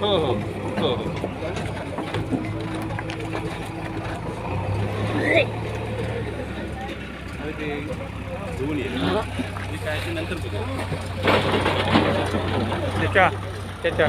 हो हो हो हो ते धुवून येईल ते काय ते नंतर बघू. त्याच्या त्याच्या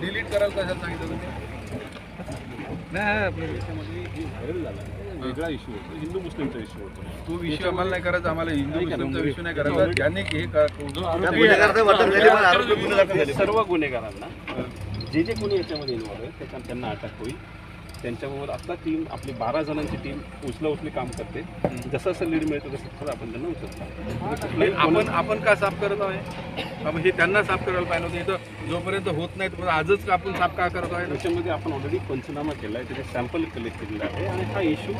डिलीट करायला कशाला सांगितलं तुम्ही? वेगळा इश्यू होतो. हिंदू मुस्लिमचा इश्यू होतो. तो विषय आम्हाला नाही करायचा आम्हाला हिंदू मुस्लिमचा विषय नाही करायचा. ज्यांनी हे सर्व गुन्हेगारांना. जे जे कोणी याच्यामध्ये इन्व्हॉल्व आहे त्याच्या त्यांना अटक होईल. त्यांच्याबरोबर आता टीम आपली बारा जणांची टीम उचला उचली काम करते. जसं असं लीड मिळतं तसं आपण त्यांना उचलतो. नाही, आपण आपण का साफ करत आहे? आपण हे त्यांना साफ करायला पाहिजे होतं. इथं जोपर्यंत होत नाही तोपर्यंत आजच आपण साफ का करत आहे? त्याच्यामध्ये आपण ऑलरेडी पंचनामा केला आहे त्याचे सॅम्पल कलेक्ट केलेले आहे आणि हा इश्यू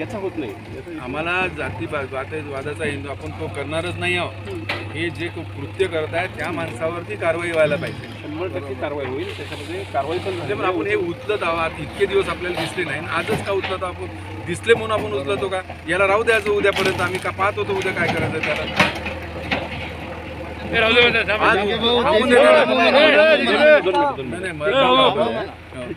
याचा होत नाही. आम्हाला जाती वादाचा हिंदू आपण तो करणारच नाही आहोत. हे जे कृत्य करत आहे त्या माणसावरती कारवाई व्हायला पाहिजे. शंभर टक्के कारवाई होईल त्याच्यामध्ये कारवाई पण म्हणजे पण आपण हे उचलत आहोत. इतके दिवस आपल्याला दिसले नाही. आजच का उचलत आपण दिसले म्हणून आपण उचलतो का? याला राहू द्यायचं उद्यापर्यंत. आम्ही का पाहत होतो उद्या काय करायचं त्याला?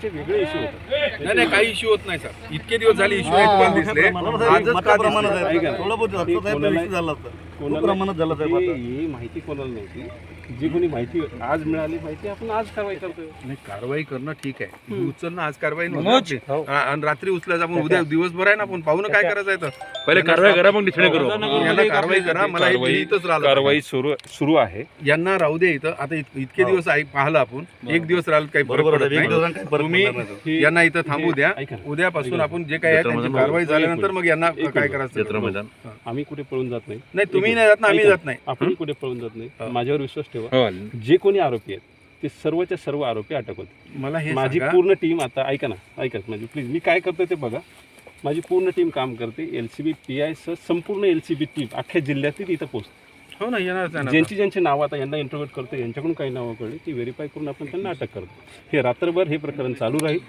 वेगळे इश्यू होतात नाही नाही काही इश्यू होत नाही सर इतके दिवस झाले इश्यू आहेत पण दिसले आजच का थोडं बहुत झाला होता कोणाला- प्रमाणात झालं साहेब ही आता. ही माहिती कोणाला नव्हती जी कोणी माहिती आज मिळाली माहिती आपण आज कारवाई करतोय नाही कारवाई करणं ठीक आहे ही उचलणं आज कारवाई नव्हती. हो. आणि रात्री उचलायचं आपण उद्या दिवसभर आहे ना आपण पाहू ना काय करायचं आहे तर पहिले कारवाई करा मग डिसिजन करू यांना कारवाई करा मला हे कारवाई- इथंच राहिलं कारवाई सुरू सुरू आहे यांना राहू दे इथं आता इत- इतके दिवस आई- पाहिलं आपण एक दिवस राहिलं काही फरक बरोबर पडत आहे. एक नाही. दिवसांनी काही फरक तुम्ही पडणार नाही. हे- यांना इथं थांबू द्या ऐका ना. उद्यापासून आपण जे काय आहे त्यांची कारवाई झाल्यानंतर मग यांना काय. करायचं ते. आम्ही कुठे पळून जात नाही नाही तुम्ही नाही जात ना आम्ही ऐका. जात नाही. आपण कुठे पळून जात नाही. हो. माझ्यावर विश्वास ठेवा. जे कोणी आरोपी आहेत ते सर्वच्या सर्व आरोपी अटक होते मला हे माझी सांगा, पूर्ण टीम आता ऐका ना ऐका म्हणजे प्लीज मी काय करतोय ते बघा. माझी पूर्ण टीम काम करते. L C B P I सह संपूर्ण एल सी बी टीम अख्ख्या जिल्ह्यातील इथं पोहोचते. हो ना ना ज्यांची ज्यांची नावं आता यांना इंटरव्ह्यूट करतो यांच्याकडून काही नावं कळली ती व्हेरीफाय करून आपण त्यांना अटक करतो. हे रात्रभर हे प्रकरण चालू राहील.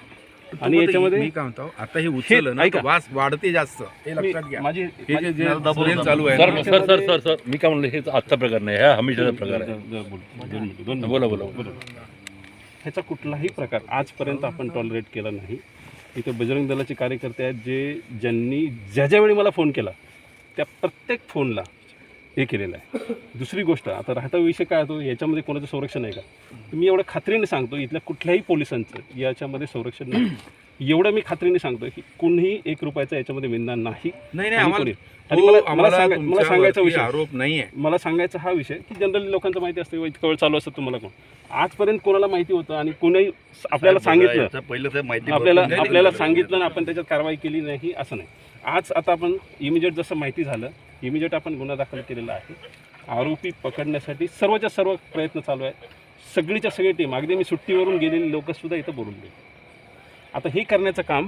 आणि याच्यामध्ये- मी काय म्हणतो आता हे उचललं ना. तर वास वाढते जास्त. हे मी- लक्षात घ्या. माझी हे जे- जे दाबून- ट्रेन चालू आहे. सर ना, सर सर सर सर मी काय म्हणलं हे आजचा प्रकार नाही हा हमेशाचा प्रकार आहे. बोला बोला. ह्याचा कुठलाही प्रकार आजपर्यंत आपण टॉलरेट केला नाही. इथे बजरंग दलाचे कार्यकर्ते आहेत जे ज्यांनी ज्या ज्यावेळी मला फोन केला त्या प्रत्येक फोनला हे केलेलं आहे. दुसरी गोष्ट आता राहता विषय काय होतो याच्यामध्ये कोणाचं संरक्षण आहे का? मी एवढं खात्रीने सांगतो इथल्या कुठल्याही पोलिसांचं याच्यामध्ये संरक्षण नाही. एवढं मी खात्रीने सांगतो की कुणीही एक रुपयाचा याच्यामध्ये मिळणार नाही. नाही नाही आणि आम्हाला कोणी. आणि तो मला- मला आम्हाला सांगा- मला तुमच्यावरती सांगायचा विषय. आरोप नाहीये. मला सांगायचा हा विषय की जनरली लोकांचं माहिती असतं "वा, इतका वेळ चालू असतं तुम्हाला कोण? आजपर्यंत कोणाला माहिती होतं आणि कोणी आपल्याला सांगितलं पहिलं साहेब माहिती आपल्याला भरपूर नाही आपल्याला दिली. सांगितलं आणि आपण त्याच्यात कारवाई केली नाही असं नाही. आज आता आपण इमिजिएट जसं माहिती झालं इमिजिएट आपण गुन्हा दाखल केलेला आहे. आरोपी पकडण्यासाठी सर्वच्या सर्व प्रयत्न चालू आहे सगळीच्या सगळी टीम अगदी मी सुट्टीवरून गेलेली लोकंसुद्धा इथं बोलून गेली. आता हे करण्याचं काम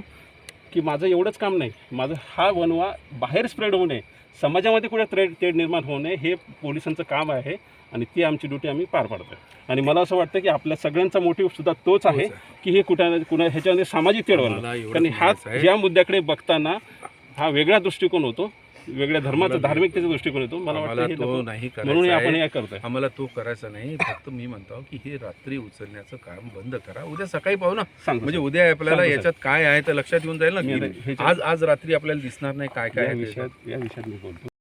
की माझं एवढंच काम नाही. माझं हा वनवा बाहेर स्प्रेड होऊ नये. समाजामध्ये कुठे त्रेड तेढ निर्माण होऊ नये हे पोलिसांचं काम आहे आणि ती आमची ड्युटी आम्ही पार पाडतो आणि मला असं वाटतं की आपल्या सगळ्यांचा मोटिव्ह सुद्धा तोच आहे की हे कुठं कुणा ह्याच्यामध्ये सामाजिक तेढ होणार. कारण हा म्हणायचं आहे. या मुद्द्याकडे बघताना हा वेगळा दृष्टिकोन होतो. वेगळ्या धर्माचा धार्मिकतेचा दृष्टिकोन येतो. मला आम्हाला वाटतं हे तो नको. नाही म्हणून हे करायचा आपण आहे. हे करतोय. आम्हाला तो करायचा नाही. फक्त मी म्हणतो की हे रात्री उचलण्याचं काम बंद करा. उद्या सकाळी पाहू ना. सांगतो म्हणजे उद्या आपल्याला सांगतो, याच्यात काय आहे तर लक्षात येऊन जाईल मी ना आता की ह्याच्यात- आज आज रात्री आपल्याला दिसणार नाही काय काय या आहे ते. विषयात या विषयात मी बोलतो.